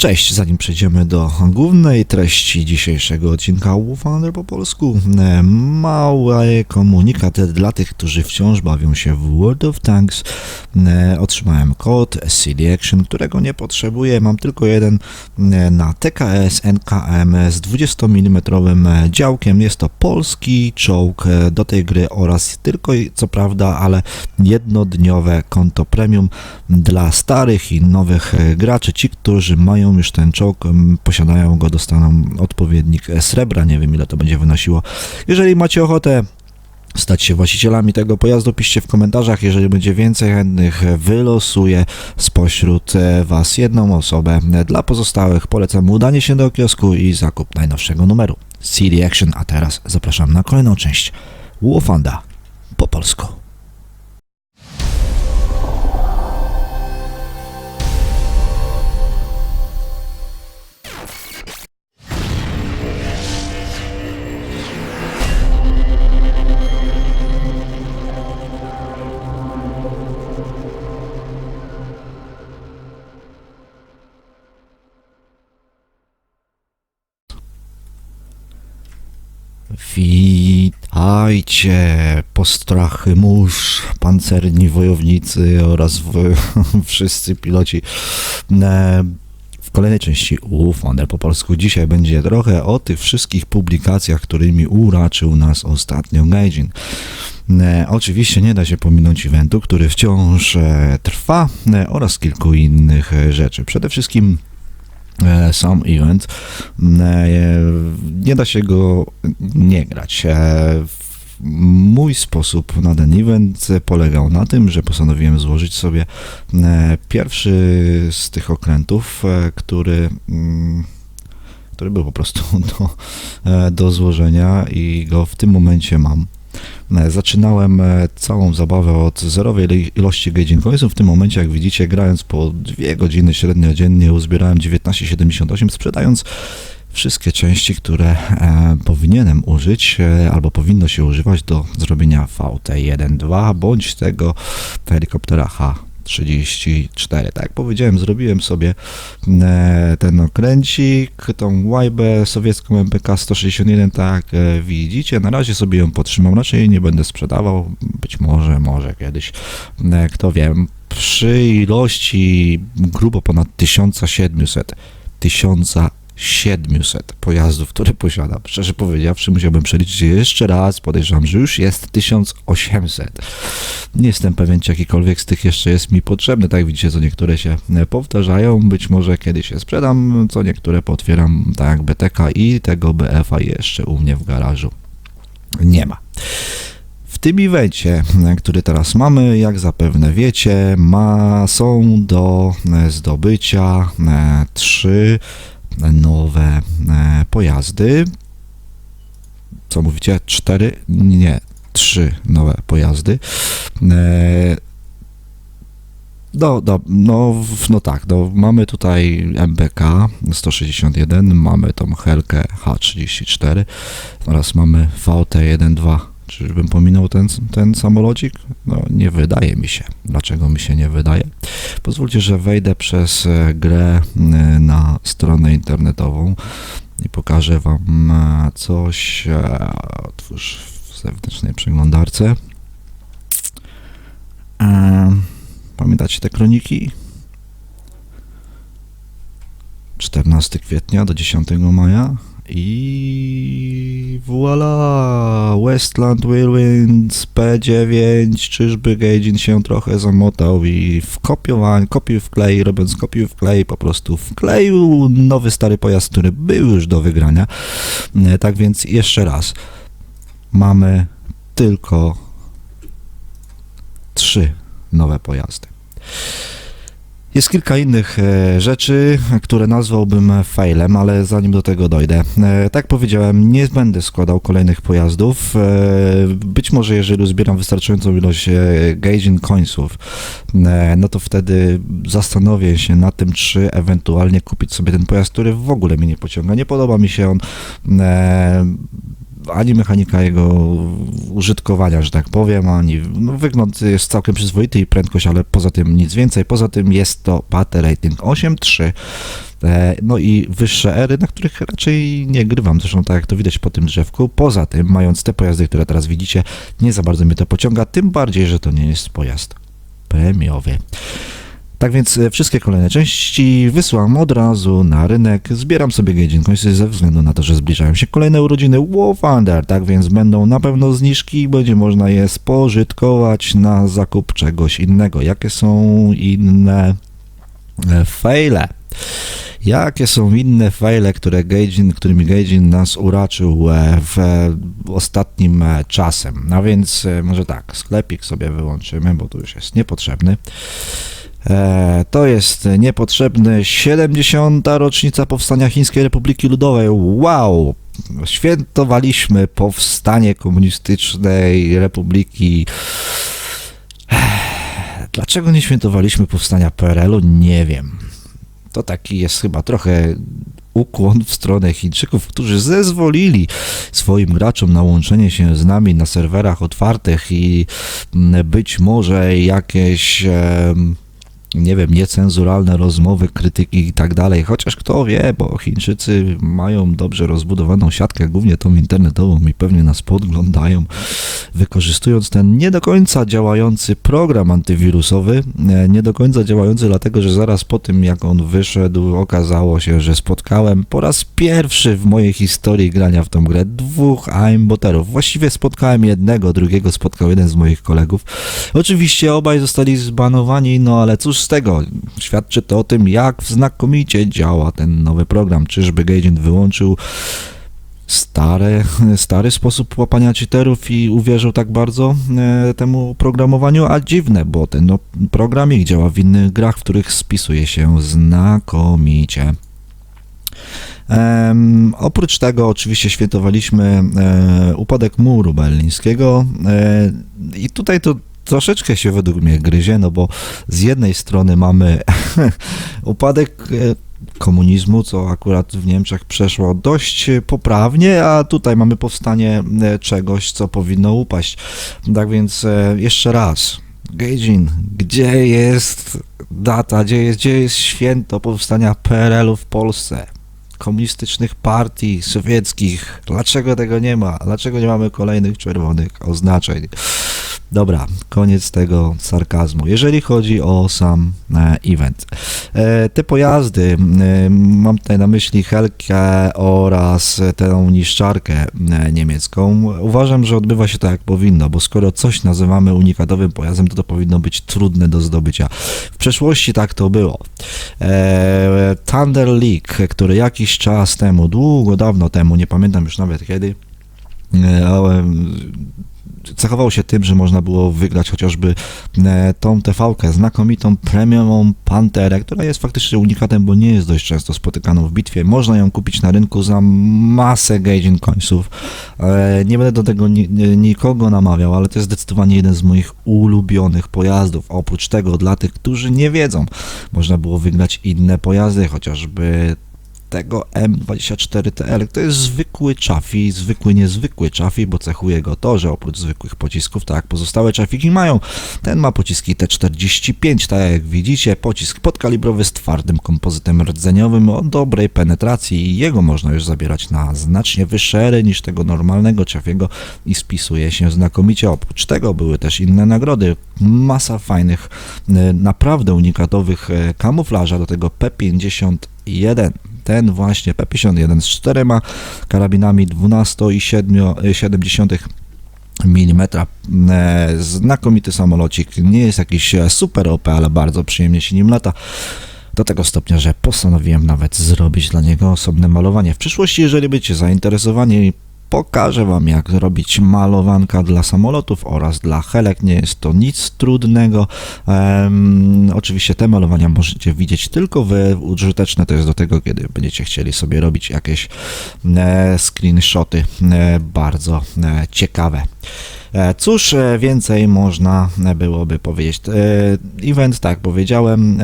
Cześć, zanim przejdziemy do głównej treści dzisiejszego odcinka Woofander po polsku, e, mały komunikat dla tych, którzy wciąż bawią się w World of Tanks. E, Otrzymałem kod CD Action, którego nie potrzebuję, mam tylko jeden e, na TKS NKM z 20 mm działkiem. Jest to polski czołg do tej gry oraz tylko co prawda, ale jednodniowe konto premium dla starych i nowych graczy. Ci, którzy mają już ten czołg, posiadają go, dostaną odpowiednik srebra. Nie wiem ile to będzie wynosiło. Jeżeli macie ochotę stać się właścicielami tego pojazdu, piszcie w komentarzach. Jeżeli będzie więcej chętnych, wylosuję spośród e, Was jedną osobę. Dla pozostałych polecam udanie się do kiosku i zakup najnowszego numeru. CD Action, a teraz zapraszam na kolejną część Wofanda po polsku. Witajcie, postrachy mórz, pancerni wojownicy oraz w, wszyscy piloci. E, W kolejnej części Ufander po polsku dzisiaj będzie trochę o tych wszystkich publikacjach, którymi uraczył nas ostatnio Gaijin. E, Oczywiście nie da się pominąć eventu, który wciąż e, trwa oraz kilku innych rzeczy. Przede wszystkim sam event. Nie da się go nie grać. Mój sposób na ten event polegał na tym, że postanowiłem złożyć sobie e, pierwszy z tych okrętów, e, który, mm, który był po prostu do, e, do złożenia i go w tym momencie mam. Zaczynałem całą zabawę od zerowej ilości Gaijin Coinsów. W tym momencie, jak widzicie, grając po 2 godziny średnio dziennie, uzbierałem 19,78, sprzedając wszystkie części, które e, powinienem użyć, e, albo powinno się używać do zrobienia VT-1.2, bądź tego helikoptera H-34. Tak jak powiedziałem, zrobiłem sobie e, ten okręcik, tą łajbę sowiecką MPK 161, tak e, widzicie. Na razie sobie ją potrzymam, raczej nie będę sprzedawał. Być może, może kiedyś, e, kto wie. Przy ilości grubo ponad 1700, 1700 pojazdów, które posiadam. Szczerze powiedziawszy, musiałbym przeliczyć je jeszcze raz. Podejrzewam, że już jest 1800. Nie jestem pewien, czy jakikolwiek z tych jeszcze jest mi potrzebny. Tak widzicie, co niektóre się e, powtarzają. Być może kiedyś je sprzedam, co niektóre potwieram, tak jak BTK i tego BF-a jeszcze u mnie w garażu nie ma. W tym evencie, e, który teraz mamy, jak zapewne wiecie, ma, są do e, zdobycia trzy nowe e, pojazdy. Co mówicie? Cztery? Nie, trzy nowe pojazdy. E, no, no, no, no tak, no, mamy tutaj MBK 161, mamy tą Helkę H34 oraz mamy VT12. Czyżbym pominął ten, ten samolocik? No, nie wydaje mi się. Dlaczego mi się nie wydaje? Pozwólcie, że wejdę przez e, grę e, na stronę internetową i pokażę Wam e, coś. Otwórz w zewnętrznej przeglądarce. Pamiętacie te kroniki? 14 kwietnia do 10 maja i voila! Westland Whirlwinds P9 czyżby Gaijin się trochę zamotał i wkopiowań, kopiuj w klej, robiąc kopiuj w klej, po prostu wkleił nowy stary pojazd, który był już do wygrania. E, Tak więc jeszcze raz, mamy tylko trzy nowe pojazdy. Jest kilka innych e, rzeczy, które nazwałbym failem, ale zanim do tego dojdę. E, tak powiedziałem, nie będę składał kolejnych pojazdów. E, być może jeżeli uzbieram wystarczającą ilość Gaijin Coinsów, no to wtedy zastanowię się nad tym, czy ewentualnie kupić sobie ten pojazd, który w ogóle mnie nie pociąga. Nie podoba mi się on. Ani mechanika jego użytkowania, że tak powiem, ani no, wygląd jest całkiem przyzwoity i prędkość, ale poza tym nic więcej. Poza tym jest to battle rating 8.3 E, No i wyższe ery, na których raczej nie grywam, zresztą tak jak to widać po tym drzewku. Poza tym, mając te pojazdy, które teraz widzicie, nie za bardzo mnie to pociąga, tym bardziej, że to nie jest pojazd premiowy. Tak więc e, wszystkie kolejne części wysyłam od razu na rynek. Zbieram sobie Coinsy ze względu na to, że zbliżają się kolejne urodziny War tak więc będą na pewno zniżki i będzie można je spożytkować na zakup czegoś innego. Jakie są inne e, fejle? Jakie są inne fejle, które Gaijin, którymi Gaijin nas uraczył e, w ostatnim czasem? No więc może tak, sklepik sobie wyłączymy, bo tu już jest niepotrzebny. E, To jest niepotrzebny 70. rocznica powstania Chińskiej Republiki Ludowej. Wow! Świętowaliśmy powstanie komunistycznej republiki. Dlaczego nie świętowaliśmy powstania PRL-u? Nie wiem. To taki jest chyba trochę ukłon w stronę Chińczyków, którzy zezwolili swoim graczom na łączenie się z nami na serwerach otwartych i być może jakieś em, nie wiem, niecenzuralne rozmowy, krytyki i tak dalej, chociaż kto wie, bo Chińczycy mają dobrze rozbudowaną siatkę, głównie tą internetową i pewnie nas podglądają, wykorzystując ten nie do końca działający program antywirusowy, e, nie do końca działający dlatego, że zaraz po tym jak on wyszedł, okazało się, że spotkałem po raz pierwszy w mojej historii grania w tą grę dwóch aimboterów. Właściwie spotkałem jednego, drugiego spotkał jeden z moich kolegów. Oczywiście obaj zostali zbanowani, no ale cóż z tego? Świadczy to o tym, jak znakomicie działa ten nowy program. Czyżby Gaijin wyłączył stare, stary sposób łapania cheaterów i uwierzył tak bardzo e, temu programowaniu, a dziwne, bo ten no, programik działa w innych grach, w których spisuje się znakomicie. Em, oprócz tego oczywiście świętowaliśmy e, upadek muru berlińskiego e, i tutaj to troszeczkę się według mnie gryzie, no bo z jednej strony mamy upadek e, komunizmu, co akurat w Niemczech przeszło dość poprawnie, a tutaj mamy powstanie e, czegoś, co powinno upaść. Tak więc e, jeszcze raz, Gaijin, gdzie jest data, gdzie jest, gdzie jest święto powstania PRL-u w Polsce? Komunistycznych partii sowieckich. Dlaczego tego nie ma? Dlaczego nie mamy kolejnych czerwonych oznaczeń? Dobra, koniec tego sarkazmu. Jeżeli chodzi o sam e, event. E, te pojazdy, mam tutaj na myśli Helkę oraz tę niszczarkę e, niemiecką, uważam, że odbywa się tak jak powinno, bo skoro coś nazywamy unikatowym pojazdem, to to powinno być trudne do zdobycia. W przeszłości tak to było. Thunder League, który jakiś czas temu, długo dawno temu, nie pamiętam już nawet kiedy, cechował się tym, że można było wygrać chociażby e, tą TV-kę, znakomitą premiumową Panterę, która jest faktycznie unikatem, bo nie jest dość często spotykaną w bitwie. Można ją kupić na rynku za masę Gaijin Coinsów. E, Nie będę do tego ni- nikogo namawiał, ale to jest zdecydowanie jeden z moich ulubionych pojazdów. Oprócz tego, dla tych, którzy nie wiedzą, można było wygrać inne pojazdy, chociażby tego M24TL. To jest zwykły Chaffee, zwykły, niezwykły Chaffee, bo cechuje go to, że oprócz zwykłych pocisków, tak jak pozostałe Chaffiki mają, ten ma pociski T45, tak jak widzicie, pocisk podkalibrowy z twardym kompozytem rdzeniowym o dobrej penetracji i jego można już zabierać na znacznie wyższe ery niż tego normalnego Chaffiego i spisuje się znakomicie. Oprócz tego były też inne nagrody, masa fajnych, e, naprawdę unikatowych e, kamuflaża, do tego P51 ten właśnie P51 z czterema karabinami 12,7 mm. E, Znakomity samolocik. Nie jest jakiś e, super OP, ale bardzo przyjemnie się nim lata. Do tego stopnia, że postanowiłem nawet zrobić dla niego osobne malowanie. W przyszłości, jeżeli będziecie zainteresowani, pokażę Wam, jak zrobić malowanka dla samolotów oraz dla helek. Nie jest to nic trudnego. Em, oczywiście te malowania możecie widzieć tylko Wy. Użyteczne to jest do tego, kiedy będziecie chcieli sobie robić jakieś e, screenshoty e, bardzo e, ciekawe. E, Cóż e, więcej można byłoby powiedzieć? E, Event, tak powiedziałem,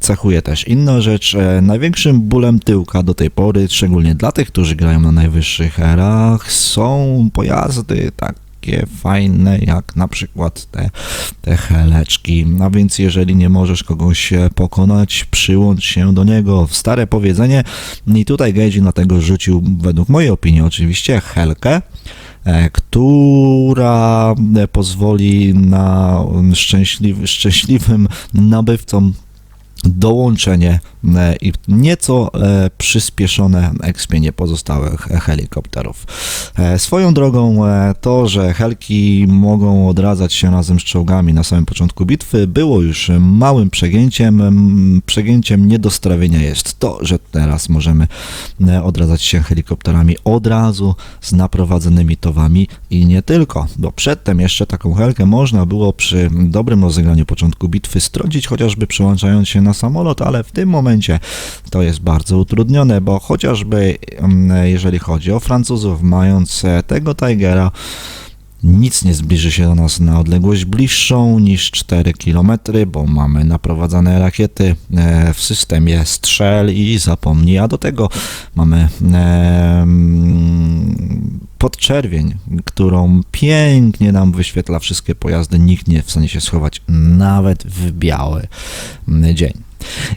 cechuje też inna rzecz. Największym bólem tyłka do tej pory, szczególnie dla tych, którzy grają na najwyższych erach, są pojazdy tak takie fajne, jak na przykład te, te heleczki. A więc jeżeli nie możesz kogoś e, pokonać, przyłącz się do niego. Stare powiedzenie i tutaj Gaijin dlatego rzucił, według mojej opinii oczywiście, helkę, e, która e, pozwoli na szczęśliwy, szczęśliwym nabywcom dołączenie e, i nieco e, przyspieszone ekspienie pozostałych helikopterów. E, Swoją drogą to, że helki mogą odradzać się razem z czołgami na samym początku bitwy było już małym przegięciem. Przegięciem nie do strawienia jest to, że teraz możemy odradzać się helikopterami od razu z naprowadzonymi towami i nie tylko, bo przedtem jeszcze taką helkę można było przy dobrym rozegraniu początku bitwy strącić chociażby przyłączając się na samolot, ale w tym momencie to jest bardzo utrudnione, bo chociażby mm, jeżeli chodzi o Francuzów, mając e, tego Tigera, nic nie zbliży się do nas na odległość bliższą niż 4 km, bo mamy naprowadzane rakiety e, w systemie strzel i zapomnij, a do tego mamy e, mm, podczerwień, którą pięknie nam wyświetla wszystkie pojazdy, nikt nie jest w stanie się schować nawet w biały dzień.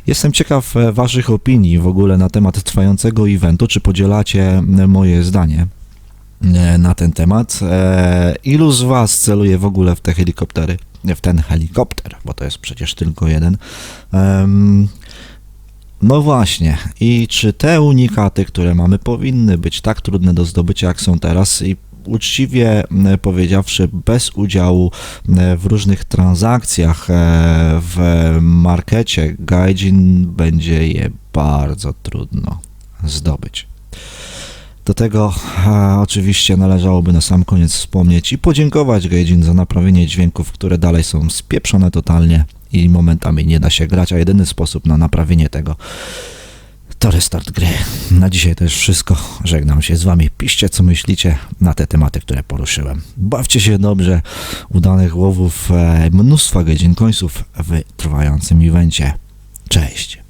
Jestem ciekaw e, Waszych opinii w ogóle na temat trwającego eventu. Czy podzielacie moje zdanie e, na ten temat? E, Ilu z Was celuje w ogóle w te helikoptery? W ten helikopter, bo to jest przecież tylko jeden. No właśnie, i czy te unikaty, które mamy, powinny być tak trudne do zdobycia, jak są teraz? I uczciwie powiedziawszy, bez udziału w różnych transakcjach e, w markecie, Gaijin będzie je bardzo trudno zdobyć. Do tego e, oczywiście należałoby na sam koniec wspomnieć i podziękować Gaijin za naprawienie dźwięków, które dalej są spieprzone totalnie i momentami nie da się grać, a jedyny sposób na naprawienie tego to restart gry. Na dzisiaj to już wszystko. Żegnam się z wami. Piszcie co myślicie na te tematy, które poruszyłem. Bawcie się dobrze. Udanych łowów, e, mnóstwa godzin końców w trwającym evencie. Cześć.